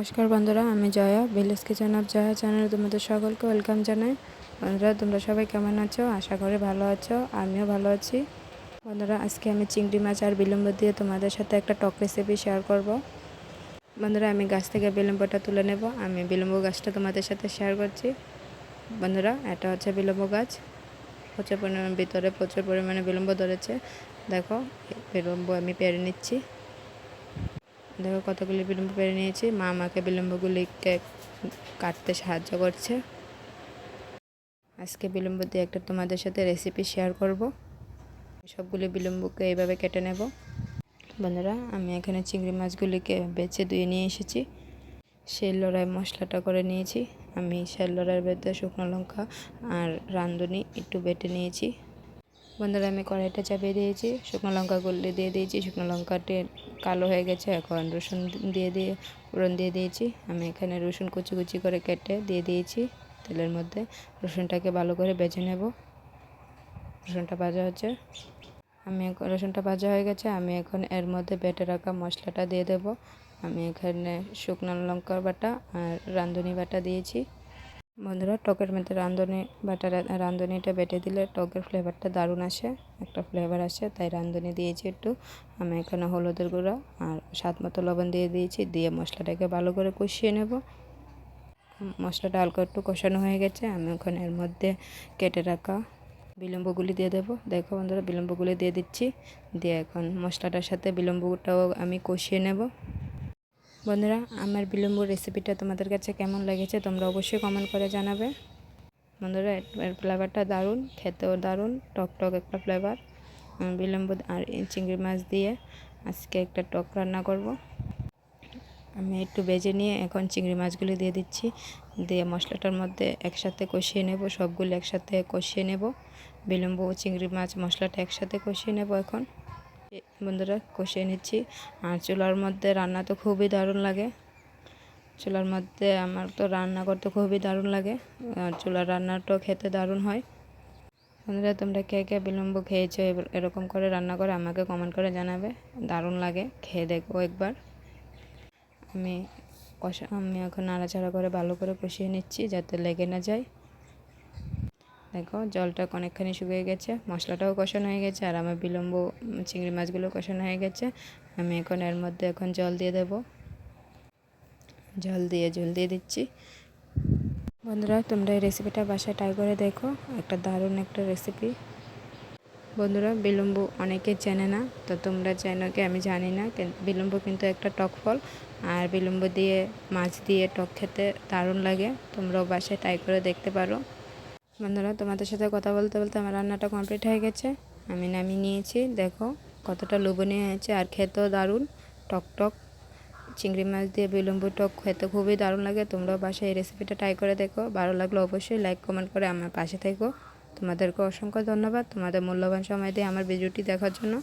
নমস্কার বন্ধুরা, আমি Joya village kitchen of Joya চ্যানেলে তোমাদের সকলকে ওয়েলকাম জানাই। বন্ধুরা, তোমরা সবাই কেমন আছো? আশা করি ভালো আছো, আমিও ভালো আছি। বন্ধুরা, আজকে আমি চিংড়ি মাছ আর বিলম্ব দিয়ে তোমাদের সাথে একটা টক রেসিপি শেয়ার করব। বন্ধুরা, আমি গাছ থেকে বিলম্বটা তুলে নেব, আমি বিলম্ব গাছটা তোমাদের সাথে শেয়ার করছি। বন্ধুরা, এটা হচ্ছে বিলম্ব গাছ। প্রচুর পরিমাণে ভিতরে প্রচুর পরিমাণে বিলম্ব ধরেছে। দেখো বিলম্ব আমি পেরে নিচ্ছি। দেখো কতগুলি বিলম্ব পেরে নিয়েছি। মা আমাকে বিলম্বগুলিকে কাটতে সাহায্য করছে। আজকে বিলম্ব দিয়ে একটা তোমাদের সাথে রেসিপি শেয়ার করব। সবগুলি বিলম্বকে এইভাবে কেটে নেব। বন্ধুরা, আমি এখানে চিংড়ি মাছগুলিকে বেছে ধুয়ে নিয়ে এসেছি। সেই লড়াই মশলাটা করে নিয়েছি। আমি সেই লড়াইয়ের ভেতরে শুকনো লঙ্কা আর রাঁধুনি একটু বেটে নিয়েছি। বন্ধুরা, আমি কড়াইটা চাপিয়ে দিয়েছি। শুকনো লঙ্কা গুলি দিয়ে দিয়েছি। শুকনো লঙ্কাটি কালো হয়ে গেছে, এখন রসুন দিয়ে দিয়ে, ফোড়ন দিয়ে দিয়েছি। আমি এখানে রসুন কুচি কুচি করে কেটে দিয়ে দিয়েছি। তেলের মধ্যে রসুনটাকে ভালো করে বেজে নেব। রসুনটা ভাজা হচ্ছে। আমি এখন, রসুনটা ভাজা হয়ে গেছে। আমি এখন এর মধ্যে বেটে রাখা মশলাটা দিয়ে দেব। আমি এখানে শুকনো লঙ্কার বাটা আর রাঁধুনি বাটা দিয়েছি। বন্ধুরা, টকের মধ্যে রাঁধুনি বাটা রাঁধুনিটা বেটে দিলে টকের ফ্লেভারটা দারুণ আসে, একটা ফ্লেভার আসে, তাই রাঁধুনি দিয়েছি একটু। আমি এখানে হলুদের গুঁড়া আর স্বাদ মতো লবণ দিয়ে দিয়েছি, দিয়ে মশলাটাকে ভালো করে কষিয়ে নেব। মশলাটা হালকা একটু কষানো হয়ে গেছে, আমি ওখানে এর মধ্যে কেটে রাখা বিলম্বগুলি দিয়ে দেবো। দেখো বন্ধুরা, বিলম্বগুলি দিয়ে দিচ্ছি, দিয়ে এখন মশলাটার সাথে বিলম্বটাও আমি কষিয়ে নেব। বন্ধুরা, আমার বিলম্ব রেসিপিটা তোমাদের কাছে কেমন লেগেছে তোমরা অবশ্যই কমেন্ট করে জানাবে। বন্ধুরা এর ফ্লেভারটা দারুণ, খেতেও দারুণ টক টক একটা ফ্লেভার বিলম্ব আর চিংড়ি মাছ দিয়ে আজকে একটা টক রান্না করব। আমি একটু বেজে নিয়ে এখন চিংড়ি মাছগুলি দিয়ে দিচ্ছি। দিয়ে মশলাটার মধ্যে একসাথে কষিয়ে নেব, সবগুলো একসাথে কষিয়ে নেব। বিলম্ব চিংড়ি মাছ মশলাটা একসাথে কষিয়ে নেব এখন। বন্ধুরা কষিয়ে নিচ্ছি। আর চুলার মধ্যে রান্না তো খুবই দারুণ লাগে। চুলার মধ্যে আমার তো রান্না করতে খুবই দারুণ লাগে। আর চুলার রান্নাটাও খেতে দারুণ হয়। বন্ধুরা, তোমরা কে কে বিলম্ব খেয়েছো এরকম করে রান্না করে আমাকে কমেন্ট করে জানাবে। দারুণ লাগে, খেয়ে দেখব একবার। আমি কষা আমি এখন নাড়াচাড়া করে ভালো করে কষিয়ে নিচ্ছি যাতে লেগে না যায়। দেখো, জলটা অনেকখানি শুকিয়ে গেছে, মশলাটাও কষানো হয়ে গেছে, আর আমার বিলম্ব চিংড়ি মাছগুলো কষানো হয়ে গেছে। আমি এখন এর মধ্যে এখন জল দিয়ে দেব। জল দিয়ে জল দিয়ে দিচ্ছি। বন্ধুরা, তোমরা এই রেসিপিটা বাসায় ট্রাই করে দেখো, একটা দারুণ একটা রেসিপি বন্ধুরা, বিলম্ব অনেকে চেনে না, তো তোমরা চেনো কি আমি জানি না বিলম্ব কিন্তু একটা টক ফল, আর বিলম্ব দিয়ে মাছ দিয়ে টক খেতে দারুণ লাগে। তোমরাও বাসায় ট্রাই করে দেখতে পারো। বন্ধুরা, তোমাদের সাথে কথা বলতে বলতে আমার রান্নাটা কমপ্লিট হয়ে গেছে। আমি নামি নিয়েছি। দেখো কতটা লোভনীয় হয়েছে। আর খেতেও দারুণ। টক টক। চিংড়ি মাছ দিয়ে বিলম্ব টক খেতে খুবই দারুণ লাগে। তোমরাও বাসায় এই রেসিপিটা ট্রাই করে দেখো। ভালো লাগলে অবশ্যই লাইক কমেন্ট করে আমার পাশে থেকো। তোমাদেরকে অসংখ্য ধন্যবাদ। তোমাদের মূল্যবান সময় দিয়ে আমার ভিডিওটি দেখার জন্য।